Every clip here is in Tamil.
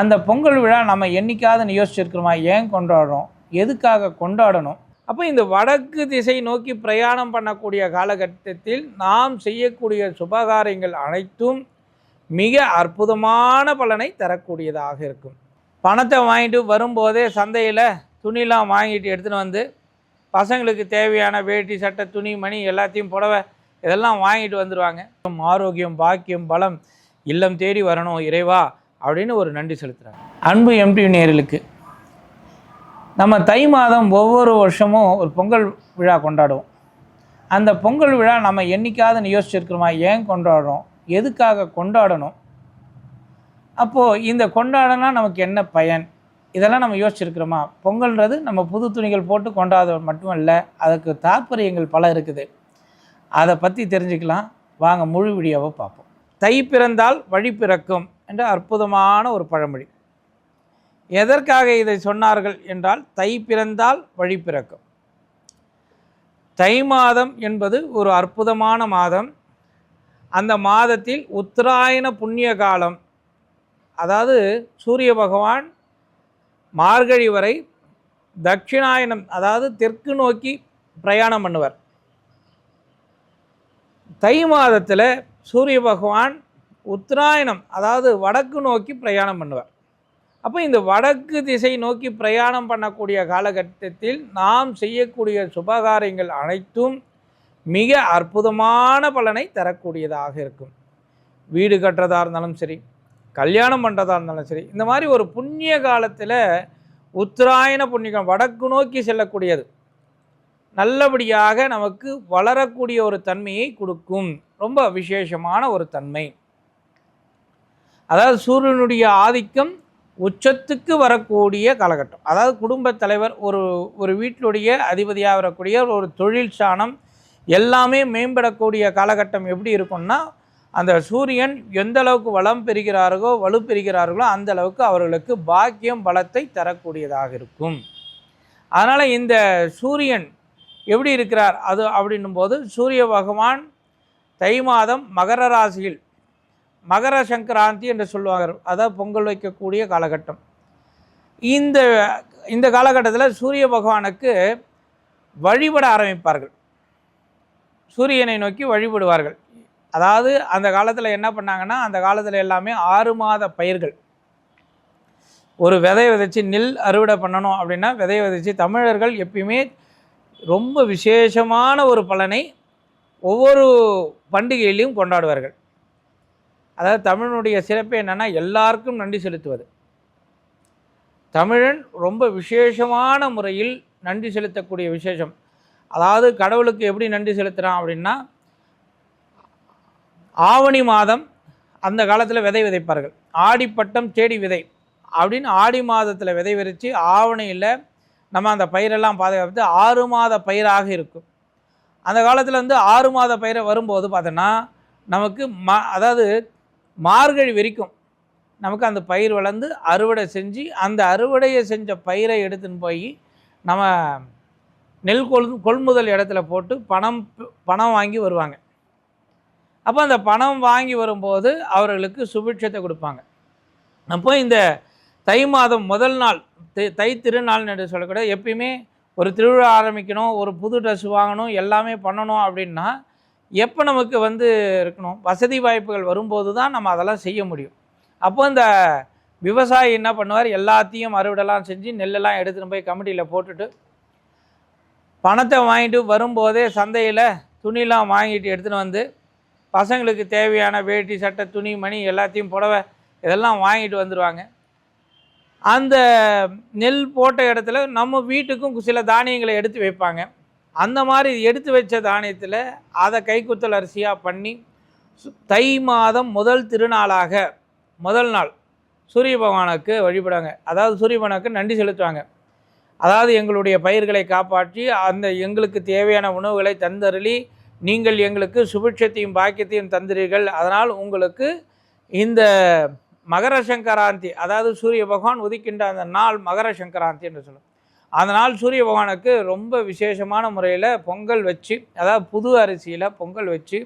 அந்த பொங்கல் விழா நம்ம என்றைக்காவது யோசிச்சிருக்கிறோமா? ஏன் கொண்டாடுறோம்? எதுக்காக கொண்டாடணும்? அப்போ இந்த வடக்கு திசை நோக்கி பிரயாணம் பண்ணக்கூடிய காலகட்டத்தில் நாம் செய்யக்கூடிய சுபகாரியங்கள் அனைத்தும் மிக அற்புதமான பலனை தரக்கூடியதாக இருக்கும். பணத்தை வாங்கிட்டு வரும்போதே சந்தையில் துணிலாம் வாங்கிட்டு எடுத்துகிட்டு வந்து பசங்களுக்கு தேவையான வேட்டி சட்டை துணி மணி எல்லாத்தையும் புடவை இதெல்லாம் வாங்கிட்டு வந்துடுவாங்க ஆரோக்கியம் பாக்கியம் பலம் இல்லம் தேடி வரணும் இறைவா. அப்படின்னு ஒரு நன்றி செலுத்துகிறாங்க அன்பு எம்பி நேர்களுக்கு நம்ம தை மாதம் ஒவ்வொரு வருஷமும் ஒரு பொங்கல் விழா கொண்டாடுவோம். அந்த பொங்கல் விழா நம்ம என்றைக்காவது யோசிச்சிருக்கிறோமா ஏன் கொண்டாடுறோம்? எதுக்காக கொண்டாடணும்? அப்போது இந்த கொண்டாடனா நமக்கு என்ன பயன்? இதெல்லாம் நம்ம யோசிச்சிருக்கிறோமா? பொங்கல்ன்றது நம்ம புது துணிகள் போட்டு கொண்டாடுறது மட்டுமல்ல அதுக்கு தாற்பயங்கள் பல இருக்குது. அதை பற்றி தெரிஞ்சுக்கலாம். வாங்க முழு வீடியோவை பார்ப்போம். தை பிறந்தால் வழி பிறக்கும். என்ற அற்புதமான ஒரு பழமொழி. எதற்காக இதை சொன்னார்கள் என்றால் தை பிறந்தால் வழி பிறக்கும். தை மாதம் என்பது ஒரு அற்புதமான மாதம். அந்த மாதத்தில் உத்தராயண புண்ணிய காலம் அதாவது சூரிய பகவான் மார்கழி வரை தட்சிணாயனம் அதாவது தெற்கு நோக்கி பிரயாணம் பண்ணுவார். தை மாதத்தில் சூரிய பகவான் உத்தராயணம் அதாவது வடக்கு நோக்கி பிரயாணம் பண்ணுவார். அப்போ இந்த வடக்கு திசை நோக்கி பிரயாணம் பண்ணக்கூடிய காலகட்டத்தில் நாம் செய்யக்கூடிய சுபகாரியங்கள் அனைத்தும் மிக அற்புதமான பலனை தரக்கூடியதாக இருக்கும். வீடு கட்டுறதா இருந்தாலும் சரி கல்யாணம் பண்ணுறதா இருந்தாலும் சரி இந்த மாதிரி ஒரு புண்ணிய காலத்தில் உத்தராயண புண்ணியம் வடக்கு நோக்கி செல்லக்கூடியது. நல்லபடியாக நமக்கு வளரக்கூடிய ஒரு தன்மையை கொடுக்கும். ரொம்ப விசேஷமான ஒரு தன்மை. அதாவது சூரியனுடைய ஆதிக்கம் உச்சத்துக்கு வரக்கூடிய காலகட்டம். அதாவது குடும்பத் தலைவர் ஒரு ஒரு வீட்டினுடைய அதிபதியாக வரக்கூடிய ஒரு தொழில் சாணம் எல்லாமே மேம்படக்கூடிய காலகட்டம் எப்படி இருக்கும்னா அந்த சூரியன் எந்த அளவுக்கு வளம் பெறுகிறார்களோ வலு பெறுகிறார்களோ அந்த அளவுக்கு அவர்களுக்கு பாக்கியம் பலத்தை தரக்கூடியதாக இருக்கும். அதனால் இந்த சூரியன் எப்படி இருக்கிறார்? அது அப்படின்னும் போது சூரிய பகவான் தை மாதம் மகர ராசியில் மகர சங்கராந்தி என்று சொல்லுவாங்க. அதாவது பொங்கல் வைக்கக்கூடிய காலகட்டம். இந்த இந்த காலகட்டத்தில் சூரிய பகவானுக்கு வழிபட ஆரம்பிப்பார்கள். சூரியனை நோக்கி வழிபடுவார்கள். அதாவது அந்த காலத்தில் என்ன பண்ணாங்கன்னா அந்த காலத்தில் எல்லாமே ஆறு மாத பயிர்கள். ஒரு விதை விதைச்சி நெல் அறுவடை பண்ணணும் அப்படின்னா விதை விதைச்சி தமிழர்கள் எப்பயுமே ரொம்ப விசேஷமான ஒரு பலனை ஒவ்வொரு பண்டிகையிலையும் கொண்டாடுவார்கள். அதாவது தமிழனுடைய சிறப்பு என்னென்னா எல்லாருக்கும் நன்றி செலுத்துவது. தமிழன் ரொம்ப விசேஷமான முறையில் நன்றி செலுத்தக்கூடிய விசேஷம். அதாவது கடவுளுக்கு எப்படி நன்றி செலுத்துகிறான் அப்படின்னா ஆவணி மாதம் அந்த காலத்தில் விதை விதைப்பார்கள். ஆடிப்பட்டம் தேடி விதை அப்படின்னு ஆடி மாதத்தில் விதை விரித்து ஆவணியில் நம்ம அந்த பயிரெல்லாம் பாதுகாத்து ஆறு மாத பயிராக இருக்கும். அந்த காலத்தில் வந்து ஆறு மாத பயிரை வரும்போது பார்த்தோன்னா நமக்கு ம அதாவது மார்கழி வரைக்கும் நமக்கு அந்த பயிர் வளர்ந்து அறுவடை செஞ்சு அந்த அறுவடையை செஞ்ச பயிரை எடுத்துன்னு போய் நம்ம நெல் கொள் கொள்முதல் இடத்துல போட்டு பணம் பணம் வாங்கி வருவாங்க. அப்போ அந்த பணம் வாங்கி வரும்போது அவர்களுக்கு சுபிட்சத்தை கொடுப்பாங்க. அப்போ இந்த தை மாதம் முதல் நாள் தை தை திருநாள் என்று சொல்லக்கூடாது எப்பயுமே ஒரு திருவிழா ஆரம்பிக்கணும் ஒரு புது ட்ரெஸ் வாங்கணும் எல்லாமே பண்ணணும் அப்படின்னா எப்போ நமக்கு வந்து இருக்கணும்? வசதி வாய்ப்புகள் வரும்போது தான் நம்ம அதெல்லாம் செய்ய முடியும். அப்போ இந்த விவசாயி என்ன பண்ணுவார்? எல்லாத்தையும் அறுவடைலாம் செஞ்சு நெல்லெல்லாம் எடுத்துகிட்டு போய் கமிட்டியில் போட்டுட்டு பணத்தை வாங்கிட்டு வரும்போதே சந்தையில் துணிலாம் வாங்கிட்டு எடுத்துகிட்டு வந்து பசங்களுக்கு தேவையான வேட்டி சட்டை துணி மணி எல்லாத்தையும் புடவை இதெல்லாம் வாங்கிட்டு வந்துடுவாங்க அந்த நெல் போட்ட இடத்துல நம்ம வீட்டுக்கும் சில தானியங்களை எடுத்து வைப்பாங்க. அந்த மாதிரி எடுத்து வச்ச தானியத்தில் அதை கைக்குத்தல் அரிசியாக பண்ணி சு- தை மாதம் முதல் திருநாளாக முதல் நாள் சூரிய பகவானுக்கு வழிபடுவாங்க. அதாவது சூரிய பகவானுக்கு நன்றி செலுத்துவாங்க. அதாவது எங்களுடைய பயிர்களை காப்பாற்றி அந்த எங்களுக்கு தேவையான உணவுகளை தந்தருளி நீங்கள் எங்களுக்கு சுபிட்சத்தையும் பாக்கியத்தையும் தந்திரீர்கள் அதனால் உங்களுக்கு இந்த மகர சங்கராந்தி அதாவது சூரிய பகவான் உதிக்கின்ற அந்த நாள் மகர சங்கராந்தி என்று சொல்லுவோம். அதனால் சூரிய பகவானுக்கு ரொம்ப விசேஷமான முறையில் பொங்கல் வச்சு அதாவது புது அரிசியில் பொங்கல் வச்சு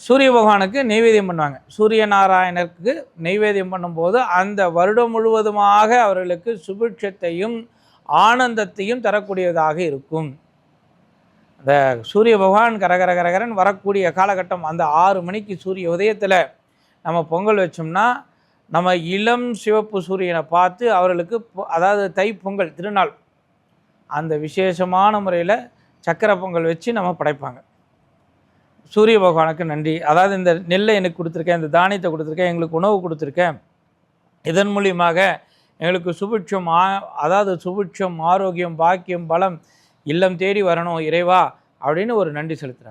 சூரிய பகவானுக்கு நெய்வேத்தியம் பண்ணுவாங்க. சூரிய நாராயணருக்கு நெய்வேத்தியம் பண்ணும்போது அந்த வருடம் முழுவதுமாக அவர்களுக்கு சுபிட்சத்தையும் ஆனந்தத்தையும் தரக்கூடியதாக இருக்கும். அந்த சூரிய பகவான் கரகர கரகரன் வரக்கூடிய காலகட்டம் அந்த ஆறு மணிக்கு சூரிய உதயத்தில் நம்ம பொங்கல் வச்சோம்னா நம்ம இளம் சிவப்பு சூரியனை பார்த்து அவர்களுக்கு அதாவது தை பொங்கல் திருநாள் அந்த விசேஷமான முறையில் சக்கரை பொங்கல் வச்சு நம்ம படைப்பாங்க. சூரிய பகவானுக்கு நன்றி. அதாவது இந்த நெல்லை எனக்கு கொடுத்துருக்கேன் இந்த தானியத்தை கொடுத்துருக்கேன் எங்களுக்கு உணவு கொடுத்துருக்கேன். இதன் மூலியமாக எங்களுக்கு சுபிட்சம் ஆ அதாவது சுபிட்சம் ஆரோக்கியம் பாக்கியம் பலம் இல்லம் தேடி வரணும் இறைவா அப்படின்னு ஒரு நன்றி செலுத்துகிறாங்க